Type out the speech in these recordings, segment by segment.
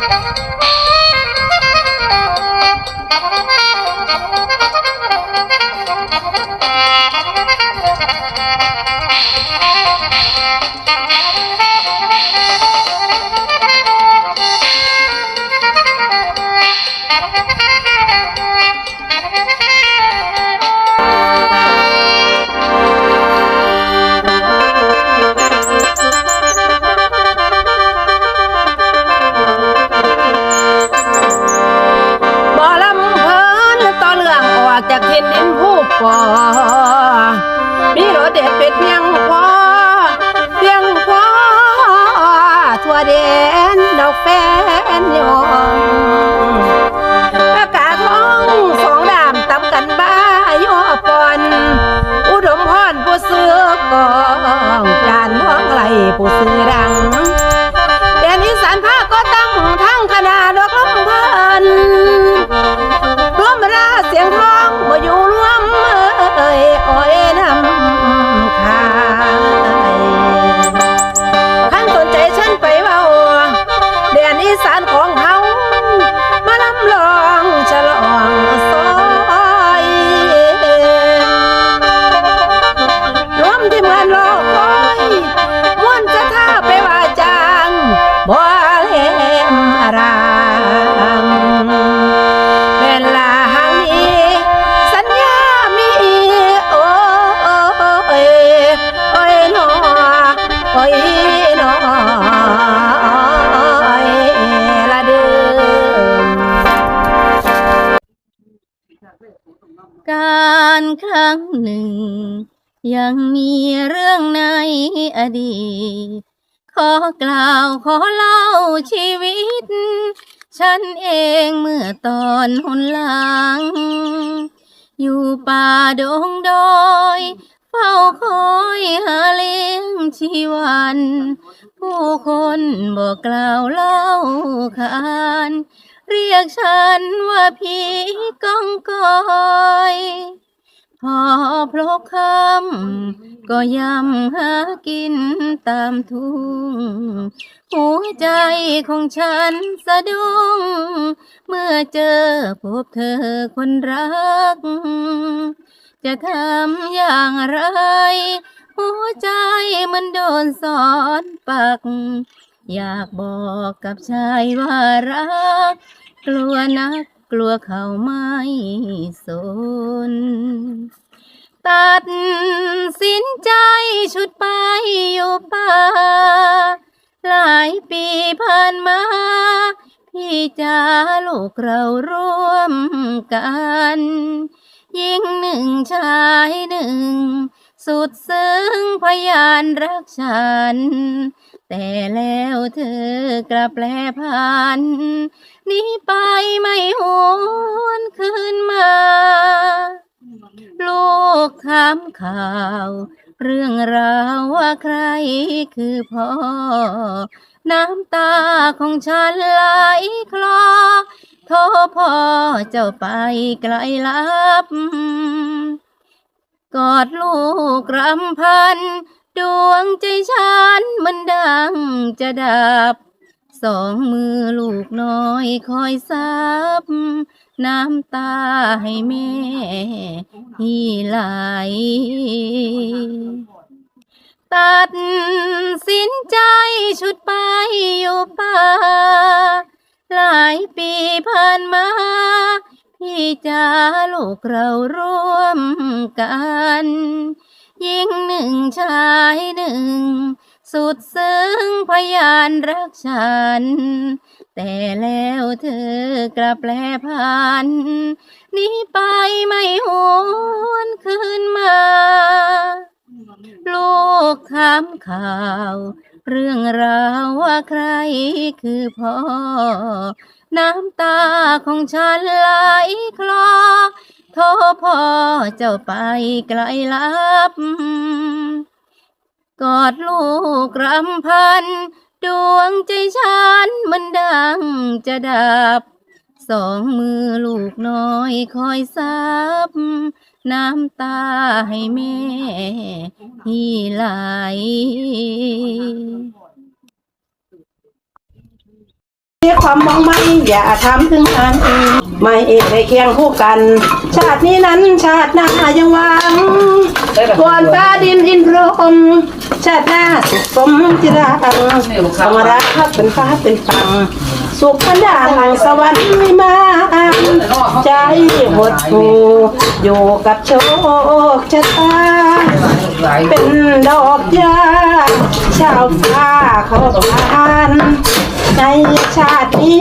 Thank you. นดอกแฟนยองประกาศท้องสองดามตำกันบ้ายอปอน อุดมพรผู้ซื้อกองจานท้องไหลผู้ซื้อดังเดนอีสานภาคก็ตั้งทั้งคณะดอกลำเพลินรวมราเสียงทอ การครั้งหนึ่ง ยังมีเรื่องในอดีต ขอกล่าวขอเล่าชีวิต ฉันเองเมื่อตอนหนหลัง อยู่ป่าดงดอยเฝ้าคอยหาเลี้ยงชีวัน ผู้คนบอกกล่าวเล่าขาน เรียกฉันว่าพีก้องกอยพอพลกคำก็ยำหากินตามทุ่ง หัวใจของฉันสะดุ้ง เมื่อเจอพบเธอคนรัก จะทำอย่างไร หัวใจมันโดนสอนปัก อยากบอกกับชายว่ารัก กลัวนักกลัวเขาไม่สน ตัดสินใจชุดไปอยู่ป่า หลายปีผ่านมา พี่จะลูกเราร่วมกันยิ่งหนึ่งชายหนึ่ง สุดซึ้งพยานรักฉัน แต่แล้วเธอกลับแปลพันหนี้ไปไม่หวนคืนมา ลูกถามข่าว เรื่องราวว่าใครคือพ่อ น้ำตาของฉันไหลคลอโทรพ่อเจ้าไปไกลลับ กอดลูกรำพัน ดวงใจฉันมันดังจะดับ สองมือลูกน้อยคอยซับน้ำตาให้แม่ที่ไหลตัดสินใจชุดไปอยู่ป่า หลายปีผ่านมา พี่จะลูกเราร่วมกัน ยิ่งหนึ่งชายหนึ่ง สุดซึ้งพยานรักฉัน แต่แล้วเธอกลับแปลพันหนี้ไปไม่หวนคืนมา ลูกถามข่าว เรื่องราวว่าใครคือพ่อ น้ำตาของฉันไหลคลอ โทรพ่อเจ้าไปไกลลับ กอดลูกรำพัน ดวงใจฉันมันดังจะดับ สองมือลูกน้อยคอยซับ น้ำตาให้แม่ที่ไหล มีความมองไม่อย่าทำถึงกันไม่เอกได้เคียงคู่กัน ชาตินี้นั้นชาติหน้ายังหวังก่อนฟ้าดินอินพรหมชาติหน้าสุขสมจิรังธรรมรักเป็นฟ้าเป็นฟัง สุขพันดาหลังสวรรค์ไม่มาใจหดหูอยู่กับโชคชะตา เป็นดอกยาชาวฟ้าเขาทาน ในชาตินี้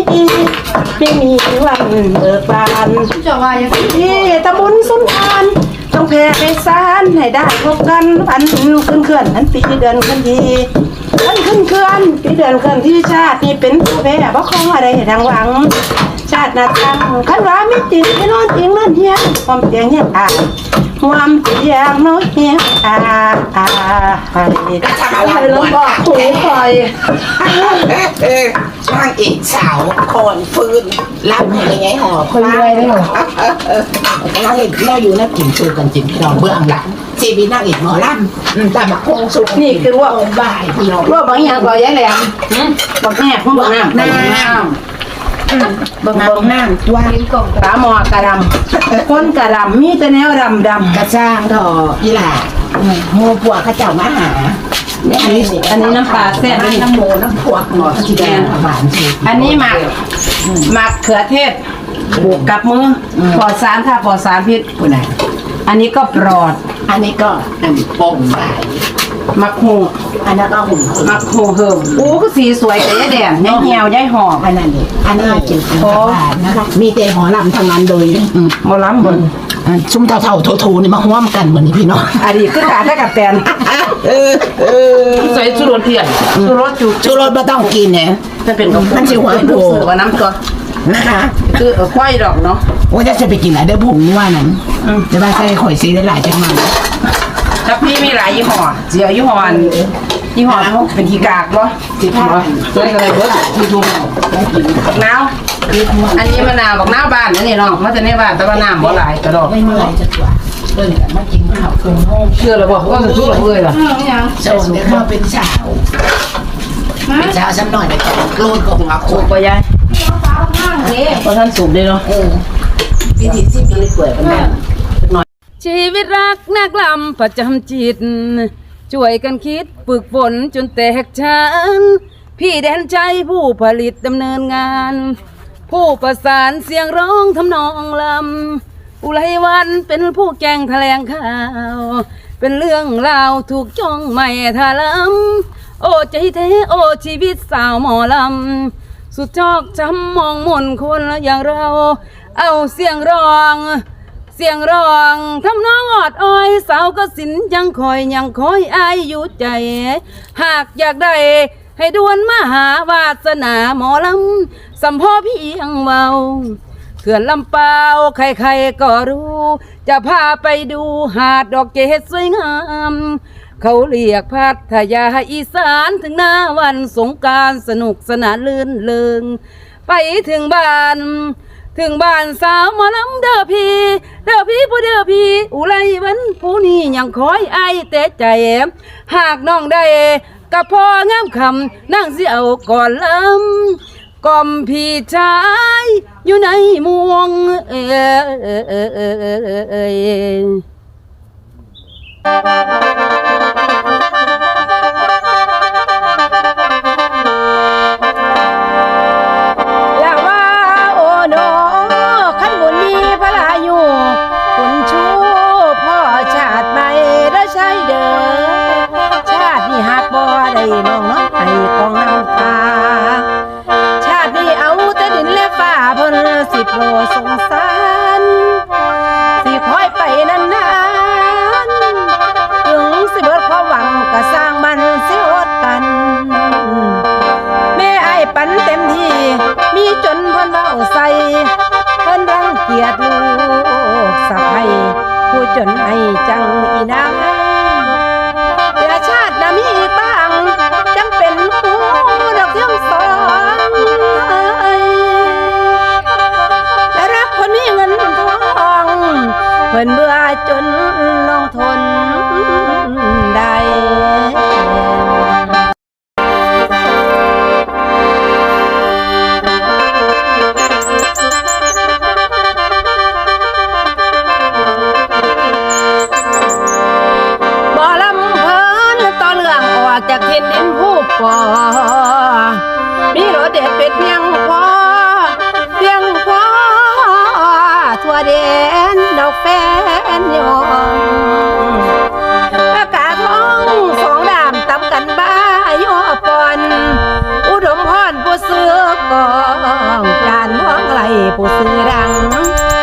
ไม่มีวันเบิกบานที่ตะบุญสุนทานต้องแผ่ไปสารให้ได้พบกันวันขึ้นเคลื่อนนั้นปีเดือนขึ้นทีวันขึ้นเคลื่อนปีเดือนเคลื่อนที่ชาตินี้เป็นผู้แพ้บ่คงอะไรทางหวัง ชาตินาทางคันว่าไม่จริงให้นอนจริงนั่นเฮียความเสียงเฮียอ่า ความเสียงน้อยเฮียอ่าอ่าให้ลองบอกคุยคอยเออช่างอีกสาวคนฟื้นรับยังไงหอคนรวยได้หรอนั่งอีกเราอยู่นักกินชูกันจินพี่น้องเบื้องหลังชีวิตนั่งอีกหมอลำอืมแต่มาคงสุกนี่คือว่าบ่ายพี่น้องว่าบางอย่างก็ยังแหลมบอกแม่ของบอกน้ำน้ำ เบื้องเบื้องน้ำตัวตาหมอกระดำคนกระดำมีแต่แนวดำดำกระจ้างดอกยี่หล่าโมปัวข้าเจ้ามาหาอันนี้อันนี้น้ำปลาแซ่บอันนี้น้ำโมน้ำพวกหมอที่แดงหวานสิอันนี้หมักหมักเขือเทศบวกกับมืออปลอดสารค่ะปลอดสารพิษคุณน่ะอันนี้ก็ปลอด อันนี้ก็น้ำป่งบ่ายห มักหูอันนั้นก็หุ่นหมักหูเหิมโอ้ก็สีสวยแต่ยายแดงยายเหี่ยวยายหอบอันนั้นเลยอันนี้จิตโอ้นะคะมีแต่หอลำทางนั้นโดยอืมหมอล้ำบนอ่าชุ่มเท่าๆโถๆนี่มาห่วมกันเหมือนนี้พี่น้องอันนี้คือการได้กับแตนเออเออใส่ชูรสเพียนชูรสจุชูรสไม่ต้องกินเนี่ยจะเป็นกับมันสิหวานโดเสือว่าน้ำตัวนะคะคือเออควายดอกเนาะว่าจะจะไปกินอะไรเด้อผมว่านั้นจะไปใส่ข่อยซีได้หลายจังมัน ถ้าพี่มีหลายยี่ห้อเสียยี่ห้ออันยี่ห้อเป็นขี้กากบ่สีผ้าใส่กันเลยเบิดที่ทุ่มบักนาวอันนี้มะนาวบักนาวบ้านอันนี้เนาะมาแต่ในบ้านแต่ว่าน้ำบ่หลายกระดอกไม่เมื่อยจะตัวเออมากินข้าวคืนห้องเชื่อแล้วบ่ว่าจะทุกข์เลยล่ะโซนเนี่ยเขาเป็นสาวเป็นสาวสักหน่อยไปก่อนโลดก็คงเอาโคสูกบบ่ยายเพราะท่านสูบได้เนาะเออพิธีสิบปีเปื่อยกันแม่ ชีวิตรักนักลำประจำจิต ช่วยกันคิดฝึกฝนจนแตกฉานพี่แดนใจผู้ผลิตดำเนินงาน ผู้ประสานเสียงร้องทำนองลำอุไรวันเป็นผู้แกงแถลงข่าว เป็นเรื่องราวถูกจ้องไม่ทาลำโอ้ใจแท้โอ้ชีวิตสาวหมอลำ สุดชอกช้ำมองมนคนอย่างเรา เอาเสียงร้อง เสียงร้องทำน้องออดอ้อยสาวก็สินยังคอยยังคอยอายอยู่ใจ หากอยากได้ให้ดวนมาหาวาสนาหมอลำสัมพ่อพี่ยังเมาเขื่อนลำเปาใครๆก็รู้ จะพาไปดูหาดดอกเกดสวยงาม เขาเรียกพัทยาอีสานถึงหน้าวันสงการสนุกสนานลื่นเลิงไปถึงบ้าน ถึงบ้านสาวหมอลำเด้อพี่เด้อพี่ผู้เด้อพี่อุไรวันผู้นี้ยังคอยไอายแต่ใจ หากน้องได้กับพ่องามคำนั่งสิเอาก่อนลำกล่อมพี่ชายอยู่ในมวงเอ้ยอย่า โปรสงสารสิคอยไปนานๆถึงสิเบิดความหวังก็สร้างมันสิอดกัน แม่ไอ้ปันเต็มที่ มีจนเพิ่นเว้าใส่เพิ่นรังเกียจลูกสะใภ้ผู้จนให้จังอีนาง ลงทนใดจากเห็นเน้นผู้ปอมีรถเด็ดเป็ดเนี่ย ผู้สื่อดัง